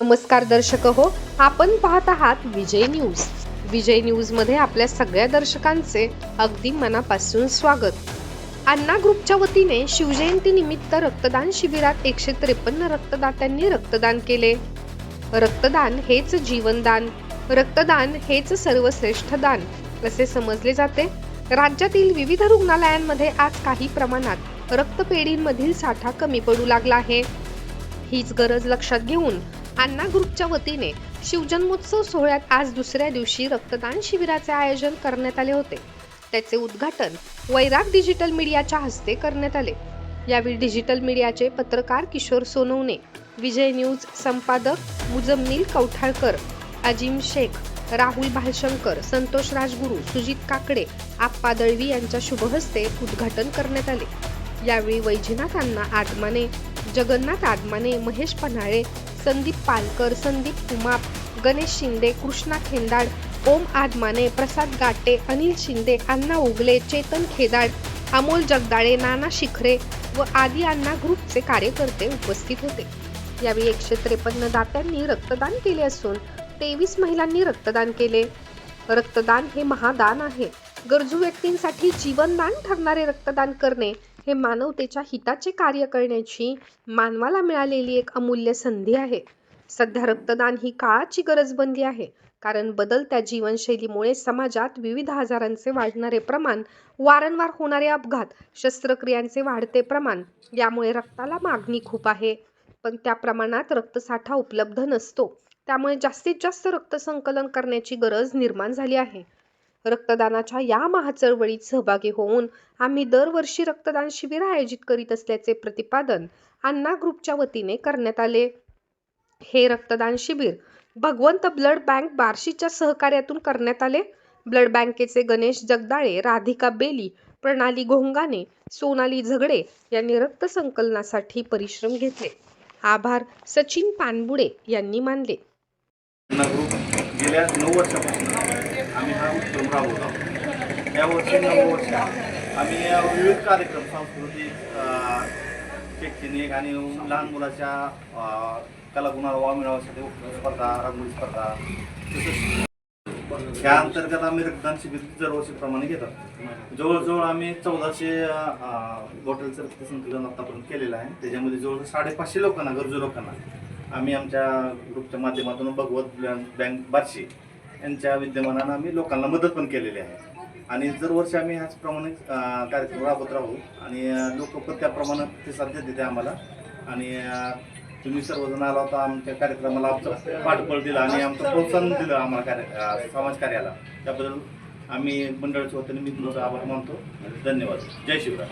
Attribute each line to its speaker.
Speaker 1: नमस्कार दर्शक हो आपण पाहत आहात विजय न्यूज. विजय न्यूजमध्ये आपल्या सगळ्या दर्शकांचे अगदी मनापासून स्वागत. अण्णा ग्रुपच्या वतीने शिवजयंती निमित्त रक्तदान शिबिरात एकशे त्रेपन्न रक्तदात्यांनी रक्तदान केले. रक्तदान हेच जीवनदान रक्तदान हेच सर्वश्रेष्ठ दान असे समजले जाते. राज्यातील विविध रुग्णालयांमध्ये आज काही प्रमाणात रक्तपेढींमधील साठा कमी पडू लागला आहे. हीच गरज लक्षात घेऊन अण्णा ग्रुपच्या वतीने शिवजन्मोत्सव सोहळ्यात आज दुसऱ्या दिवशी रक्तदान शिबिराचे आयोजन करण्यात आले होते. त्याचे उद्घाटन वैराग डिजिटल मीडियाच्या हस्ते करण्यात आले. यावेळी डिजिटल मीडियाचे पत्रकार किशोर सोनवणे विजय न्यूज संपादक मुजम्मिल कौठाळकर अजिम शेख राहुल भालशंकर संतोष राजगुरू सुजित काकडे आप्पा दळवी यांच्या शुभहस्ते उद्घाटन करण्यात आले. यावेळी वैजनाथ अण्णा आदमाने जगन्नाथ आदमाने महेश पन्हाळे संदीप पालकर संदीप कुमाप गणेश शिंदे कृष्णा खेंदाड ओम आदमाने प्रसाद गाटे अनिल शिंदे अण्णा उगले चेतन खेदाड अमोल जगदाळे नाना शिखरे व आदी अण्णा ग्रुपचे कार्यकर्ते उपस्थित होते. यावेळी एकशे त्रेपन्न दात्यांनी रक्तदान केले असून तेवीस महिलांनी रक्तदान केले. रक्तदान हे महादान आहे. गरजू व्यक्तींसाठी जीवनदान ठरणारे रक्तदान करणे हे मानवतेच्या हिताचे कार्य करण्याची मानवाला मिळालेली एक अमूल्य संधी आहे. सध्या रक्तदान ही काळाची गरज बनली आहे. कारण बदलत्या जीवनशैलीमुळे समाजात विविध आजारांचे वाढणारे प्रमाण वारंवार होणारे अपघात शस्त्रक्रियांचे वाढते प्रमाण यामुळे रक्ताला मागणी खूप आहे. पण त्या प्रमाणात रक्तसाठा उपलब्ध नसतो. त्यामुळे जास्तीत जास्त रक्त संकलन करण्याची गरज निर्माण झाली आहे. रक्तदानाच्या या महाचळवळीत सहभागी होऊन आम्ही दरवर्षी रक्तदान शिबिर आयोजित करीत असल्याचे प्रतिपादन अण्णा ग्रुपच्या वतीने करण्यात आले. हे रक्तदान शिबिर भगवंत ब्लड बँक बार्शीच्या सहकार्यातून करण्यात आले. ब्लड बँकेचे गणेश जगदाळे राधिका बेली प्रणाली घोंगाने सोनाली झगडे यांनी रक्त संकलनासाठी परिश्रम घेतले. आभार सचिन पानबुडे यांनी मानले.
Speaker 2: गेल्या नऊ वर्षापासून आम्ही हा उपक्रम राबवत. आहोत या वर्षी नऊ वर्ष आम्ही विविध कार्यक्रम सांस्कृतिक शैक्षणिक आणि लहान मुलाच्या कलागुणाला वाव मिळवण्यासाठी उपक्रम स्पर्धा रांगोळी स्पर्धा तसंच या अंतर्गत आम्ही रक्तदान शिबिर दरवर्षीप्रमाणे घेतात. जवळजवळ आम्ही चौदाशे बॉटलचं रक्तसंकलन आतापर्यंत केलेलं आहे. त्याच्यामध्ये जवळजवळ साडेपाचशे लोकांना गरजू लोकांना आम्ही आमच्या ग्रुपच्या माध्यमातून भगवत बँक बार्शी यांच्या विद्यमानानं आम्ही लोकांना मदत पण केलेली आहे. आणि दरवर्षी आम्ही ह्याचप्रमाणे कार्यक्रम राबवत राहू. आणि लोक पण त्याप्रमाणे प्रतिसाद देते आम्हाला. आणि तुम्ही सर्वजण आला होता आमच्या कार्यक्रमाला आमचं पाठबळ दिलं आणि आमचं प्रोत्साहन दिलं आम्हाला कार्य समाज कार्याला. त्याबद्दल आम्ही मंडळाच्या वतीने मी तुमचा आभार मानतो. धन्यवाद. जय शिवराय.